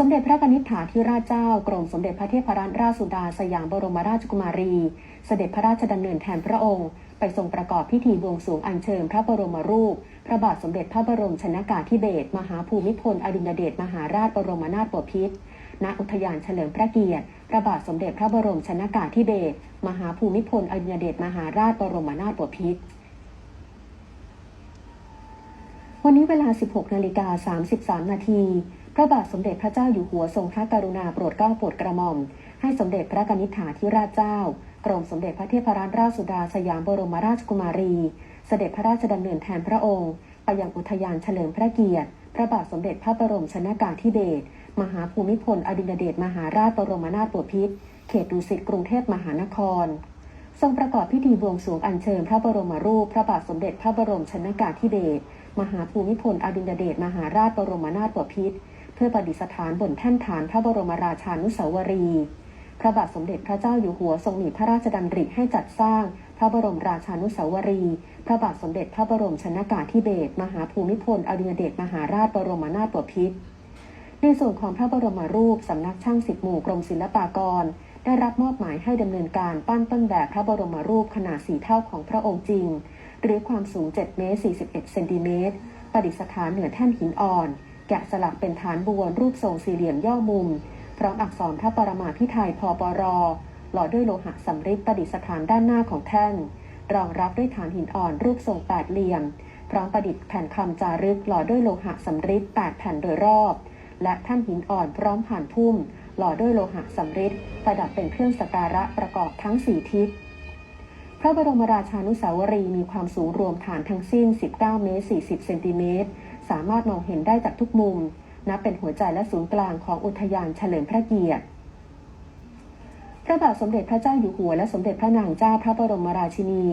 สมเด็จพระนิษฐาธิราชเจ้ากรมสมเด็จพระเทพรัตนราชสุดาสยามบรมราชกุมารี เสด็จพระราชดำเนินแทนพระองค์ ไปทรงประกอบพิธีบวงสรวงอัญเชิญพระบรมรูป พระบาทสมเด็จพระบรมชนากาธิเบศรมหาภูมิพลอดุลยเดชมหาราชบรมนาถบพิตรณอุทยานเฉลิมพระเกียรติ พระบาทสมเด็จพระบรมชนากาธิเบศรมหาภูมิพลอดุลยเดชมหาราชบรมนาถบพิตรวันนี้เวลา 16นาฬิกา33นาที พระบาทสมเด็จพระเจ้าอยู่หัวทรงพระกรุณาโปรดเกล้าโปรดกระหม่อม ให้สมเด็จพระกนิษฐาธิราชเจ้า กรมสมเด็จพระเทพรัตนราชสุดาสยามบรมราชกุมารี เสด็จพระราชดำเนินแทนพระองค์ ไปยังอุทยานเฉลิมพระเกียรติ พระบาทสมเด็จพระบรมชนากาธิเบศร มหาภูมิพลอดุลยเดชมหาราชบรมนาถบพิตร เขตดุสิตกรุงเทพมหานคร ทรงประกอบพิธีบวงสรวงอัญเชิญพระบรมรูป พระบาทสมเด็จพระบรมชนากาธิเบศร มหาภูมิพลอดุลยเดชมหาราชบรมนาถบพิตร เพื่อประดิษฐานบนแท่นฐานพระบรมราชานุสาวรีย์พระบาทสมเด็จพระเจ้าอยู่หัวทรงมีพระราชดำริให้จัดสร้าง พระบรมราชานุสาวรีย์พระบาทสมเด็จพระบรมชนากาธิเบศรมหาภูมิพลอดุลยเดชมหาราชบรมนาถบพิตรในส่วนของพระบรมรูปสำนักช่างสิบหมู่กรมศิลปากร ได้รับมอบหมายให้ดำเนินการปั้นต้นแบบพระบรมรูปขนาดสี่เท่าของพระองค์จริง หรือความสูง 7 เมตร 41 เซนติเมตรประดิษฐานเหนือแท่นหินอ่อน แกะสลักเป็นฐานบวนรูปทรงสี่เหลี่ยมย่อมุม พร้อมอักษรพระปรมาภิไธยพปรหล่อด้วยโลหะสำริดประดิษฐานด้านหน้าของแท่น รองรับด้วยฐานหินอ่อนรูปทรงแปดเหลี่ยม พร้อมประดิษฐ์แผ่นคำจารึกหล่อด้วยโลหะสำริดแปดแผ่นโดยรอบ และแท่านหินอ่อนพร้อมผ่านพุ่ม หล่อด้วยโลหะสำริดประดับเป็นเครื่องสักการะประกอบทั้งสี่ทิศพระบรมราชานุสาวรีมีความสูงรวมฐานทั้งสิ้น 19 เมตร 40 เซนติเมตร สามารถมองเห็นได้จากทุกมุม นับเป็นหัวใจและศูนย์กลางของอุทยานเฉลิมพระเกียรติ พระบาทสมเด็จพระเจ้าอยู่หัวและสมเด็จพระนางเจ้าพระบรมราชินี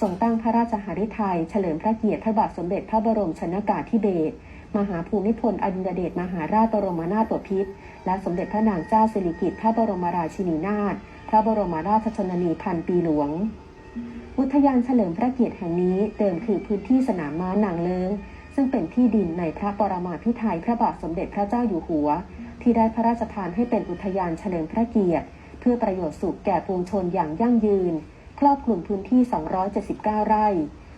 ทรงตั้งพระราชหฤทัยเฉลิมพระเกียรติพระบาทสมเด็จพระบรมชนากาธิเบศรมหาภูมิพลอดุลยเดชมหาราชบรมนาถบพิตรและสมเด็จพระนางเจ้าสิริกิติ์พระบรมราชินีนาถพระบรมราชชนนีพันปีหลวง อุทยานเฉลิมพระเกียรติแห่งนี้เดิมคือพื้นที่สนามม้านางเลิง ซึ่งเป็นที่ดินในพระปรมาภิไธยพระบาทสมเด็จพระเจ้าอยู่หัว ที่ได้พระราชทานให้เป็นอุทยานเฉลิมพระเกียรติ เพื่อประโยชน์สุขแก่ปวงชนอย่างยั่งยืน ครอบคลุมพื้นที่ 279 ไร่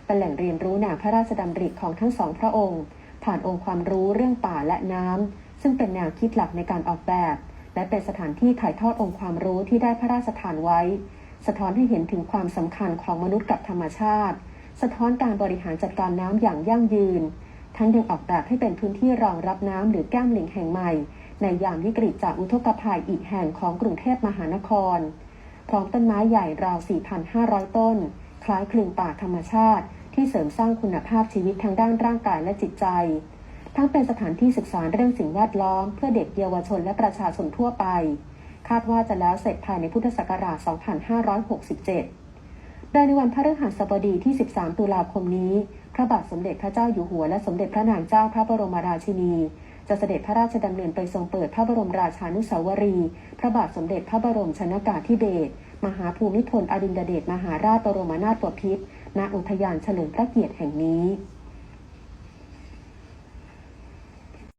เป็นแหล่งเรียนรู้แนวพระราชดำริของทั้งสองพระองค์ ผ่านองค์ความรู้เรื่องป่าและน้ำซึ่งเป็นแนวคิดหลักในการออกแบบ และเป็นสถานที่ถ่ายทอดองค์ความรู้ที่ได้พระราชทานไว้ สะท้อนให้เห็นถึงความสำคัญของมนุษย์กับธรรมชาติ สะท้อนการบริหารจัดการน้ำอย่างยั่งยืน ทั้งยังออกแบบให้เป็นพื้นที่รองรับน้ำหรือแก้มลิงแห่งใหม่ ในยามวิกฤตจากอุทกภัยอีกแห่งของกรุงเทพมหานคร พร้อมต้นไม้ใหญ่ราว 4,500 ต้น คล้ายคลึงป่าธรรมชาติ ที่เสริมสร้างคุณภาพชีวิตทางด้านร่างกายและจิตใจ ทั้งเป็นสถานที่ศึกษาเรื่องสิ่งแวดล้อม เพื่อเด็กเยาวชนและประชาชนทั่วไป คาดว่าจะแล้วเสร็จภายในพุทธศักราช 2567โดยในวันพฤหัสบดีที่ 13 ตุลาคมนี้ พระบาทสมเด็จพระเจ้าอยู่หัวและสมเด็จพระนางเจ้าพระบรมราชินี จะเสด็จพระราชดำเนินไปทรงเปิดพระบรมราชานุสาวรีย์พระบาทสมเด็จพระบรมชนากาธิเบศรมหาภูมิพลอดุลยเดชมหาราชบรมนาถบพิตรณอุทยานเฉลิมพระเกียรติแห่งนี้